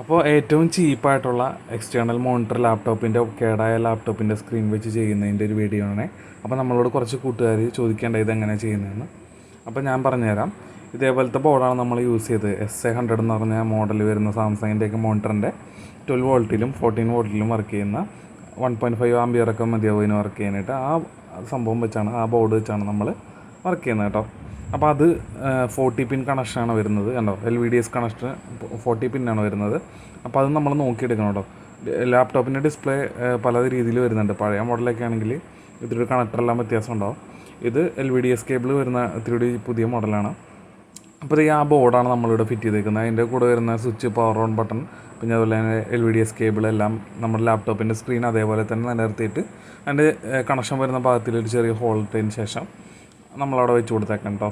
അപ്പോൾ ഏറ്റവും ചീപ്പായിട്ടുള്ള external monitor ലാപ്ടോപ്പിന്റെ കേടായ ലാപ്ടോപ്പിന്റെ സ്ക്രീൻ വെച്ച് ചെയ്യുന്നതിന്റെ ഒരു വീഡിയോ ആണ്. അപ്പോൾ നമ്മളോട് കുറച്ച് കൂട്ടുകാർ ചോദിക്കേണ്ട ഇതെങ്ങനെ ചെയ്യുന്നതെന്ന്. അപ്പോൾ ഞാൻ പറഞ്ഞുതരാം. ഇതേപോലത്തെ ബോർഡാണ് നമ്മൾ യൂസ് ചെയ്തത്. എസ് എ ഹൺഡ്രഡ് എന്ന് പറഞ്ഞ മോഡൽ വരുന്ന സാംസങ്ങിന്റെയൊക്കെ മോണിറ്ററിന്റെ ട്വൽവ് വോൾട്ടിലും ഫോർട്ടീൻ വോൾട്ടിലും വർക്ക് ചെയ്യുന്ന വൺ പോയിന്റ് ഫൈവ് ആംബിയറൊക്കെ മതിയാവും ഇതിന് വർക്ക് ചെയ്യാനായിട്ട്. ആ സംഭവം വെച്ചാണ് ആ ബോർഡ് വെച്ചാണ് നമ്മൾ വർക്ക് ചെയ്യുന്നത് കേട്ടോ. അപ്പോൾ അത് ഫോർട്ടി പിൻ കണക്ഷനാണ് വരുന്നത് കണ്ടോ? L V D S connection forty പിന്നാണ് വരുന്നത്. അപ്പോൾ അത് നമ്മൾ നോക്കിയെടുക്കണം കേട്ടോ. ലാപ്ടോപ്പിന്റെ ഡിസ്പ്ലേ പല രീതിയിൽ വരുന്നുണ്ട്. പഴയ മോഡലൊക്കെ ആണെങ്കിൽ ഇതിലൊരു കണക്ടറെല്ലാം വ്യത്യാസം ഉണ്ടാവും. ഇത് L V D S cable വരുന്ന ഇത്തിരി പുതിയ മോഡലാണ് അപ്പോൾ ഈ ആ ബോർഡാണ് നമ്മളിവിടെ ഫിറ്റ് ചെയ്തേക്കുന്നത്. അതിന്റെ കൂടെ വരുന്ന സ്വിച്ച് പവർ ഓൺ ബട്ടൺ പിന്നെ അതുപോലെ തന്നെ L V D S cable എല്ലാം നമ്മുടെ ലാപ്ടോപ്പിന്റെ സ്ക്രീൻ അതേപോലെ തന്നെ നിലനിർത്തിയിട്ട് അതിന്റെ കണക്ഷൻ വരുന്ന ഭാഗത്തിൽ ഒരു ചെറിയ ഹോൾ ഇട്ടതിന് ശേഷം നമ്മളവിടെ വെച്ച് കൊടുത്തേക്കാം കേട്ടോ.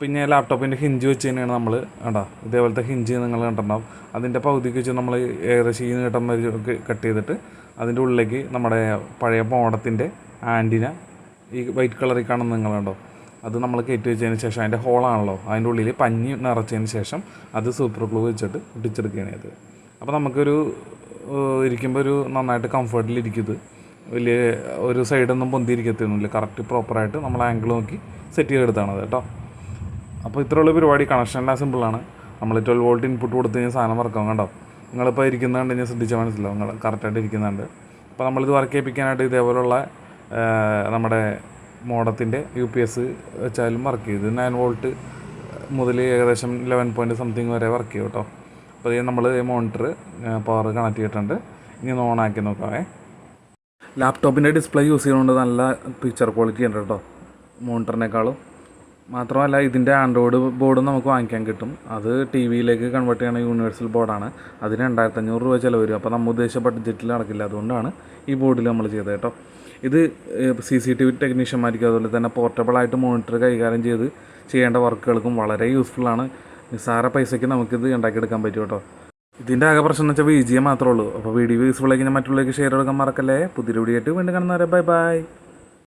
പിന്നെ ലാപ്ടോപ്പിന്റെ ഹിഞ്ച് വെച്ച് തന്നെയാണ് നമ്മൾ കേട്ടോ ഇതേപോലത്തെ ഹിഞ്ച് നിങ്ങൾ കണ്ടിട്ടുണ്ടാവും. അതിന്റെ പകുതിക്ക് വെച്ച് നമ്മൾ ഏകദേശം ഈ നീട്ടം വരെ കട്ട് ചെയ്തിട്ട് അതിന്റെ ഉള്ളിലേക്ക് നമ്മുടെ പഴയ മോഡത്തിന്റെ ആന്റിന ഈ വൈറ്റ് കളറിൽ കാണുന്ന നിങ്ങൾ കണ്ടോ? അത് നമ്മൾ കയറ്റി വെച്ചതിന് ശേഷം അതിന്റെ ഹോളാണല്ലോ അതിന്റെ ഉള്ളിൽ പഞ്ഞി നിറച്ചതിന് ശേഷം അത് സൂപ്പർ ഗ്ലൂ വെച്ചിട്ട് ഒട്ടിച്ചെടുക്കുകയാണ് അത് അപ്പോൾ നമുക്കൊരു ഇരിക്കുമ്പോൾ ഒരു നന്നായിട്ട് കംഫർട്ടിൽ ഇരിക്കുന്നത് വലിയ ഒരു സൈഡൊന്നും പൊന്തിയിരിക്കത്തൊന്നുമില്ല. കറക്റ്റ് പ്രോപ്പറായിട്ട് നമ്മൾ ആംഗിൾ നോക്കി സെറ്റ് ചെയ്തെടുത്താണ് കേട്ടോ. അപ്പോൾ ഇത്രയുള്ള പരിപാടി കണക്ഷൻ എല്ലാം സിമ്പിളാണ് നമ്മൾ ട്വൽവ് വോൾട്ട് ഇൻപുട്ട് കൊടുത്ത് കഴിഞ്ഞാൽ സാധനം വർക്കാവും കണ്ടോ? നിങ്ങളിപ്പോൾ ഇരിക്കുന്നുണ്ട് ഞാൻ ശ്രദ്ധിച്ചാൽ മനസ്സിലാവും. നിങ്ങൾ കറക്റ്റായിട്ട് ഇരിക്കുന്നുണ്ട് അപ്പോൾ നമ്മളിത് വർക്ക് ചെയ്യിപ്പിക്കാനായിട്ട് ഇതേപോലുള്ള നമ്മുടെ മോഡത്തിന്റെ യു പി എസ് വെച്ചാലും വർക്ക് ചെയ്ത് നയൻ വോൾട്ട് മുതൽ ഏകദേശം ലെവൻ പോയിന്റ് സംതിങ് വരെ വർക്ക് ചെയ്യും കേട്ടോ. അപ്പോൾ ഇത് നമ്മൾ മോണിറ്റർ പവർ കണക്ട് ചെയ്തിട്ടുണ്ട്. ഇനി ഒന്ന് ഓൺ ആക്കി നോക്കാവേ. ലാപ്ടോപ്പിന്റെ ഡിസ്പ്ലേ യൂസ് ചെയ്യുന്നതുകൊണ്ട് നല്ല പിക്ചർ ക്വാളിറ്റി ഉണ്ട് കേട്ടോ. മോണിറ്ററിനേക്കാളും മാത്രമല്ല ഇതിന്റെ ആൻഡ്രോയിഡ് ബോർഡും നമുക്ക് വാങ്ങിക്കാൻ കിട്ടും. അത് ടി വിയിലേക്ക് കൺവേർട്ട് ചെയ്യണ യൂണിവേഴ്സൽ ബോർഡാണ് അതിന് രണ്ടായിരത്തഞ്ഞൂറ് രൂപ ചിലവ് വരും. അപ്പോൾ നമ്മൾ ഉദ്ദേശിച്ച ബഡ്ജറ്റിൽ നടക്കില്ല. അതുകൊണ്ടാണ് ഈ ബോർഡിൽ നമ്മൾ ചെയ്തത് കേട്ടോ. ഇത് സി സി ടി വി ടെക്നീഷ്യന്മാർക്ക് അതുപോലെ തന്നെ പോർട്ടബിളായിട്ട് മോണിറ്റർ കൈകാര്യം ചെയ്ത് ചെയ്യേണ്ട വർക്കുകൾക്കും വളരെ യൂസ്ഫുള്ളാണ് നിസ്സാര പൈസയ്ക്ക് നമുക്കിത് ഉണ്ടാക്കിയെടുക്കാൻ പറ്റും കേട്ടോ. ഇതിന്റെ ആകെ പ്രശ്നം എന്ന് വെച്ചാൽ വി മാത്രമേ ഉള്ളൂ. അപ്പോൾ വീഡിയോ ആയി കഴിഞ്ഞാൽ മറ്റുള്ളവർക്ക് ഷെയർ കൊടുക്കാൻ മറക്കല്ലേ? പുതിയ വീഡിയോ ആയിട്ട് വീണ്ടും കാണുന്നവരെ. Bye bye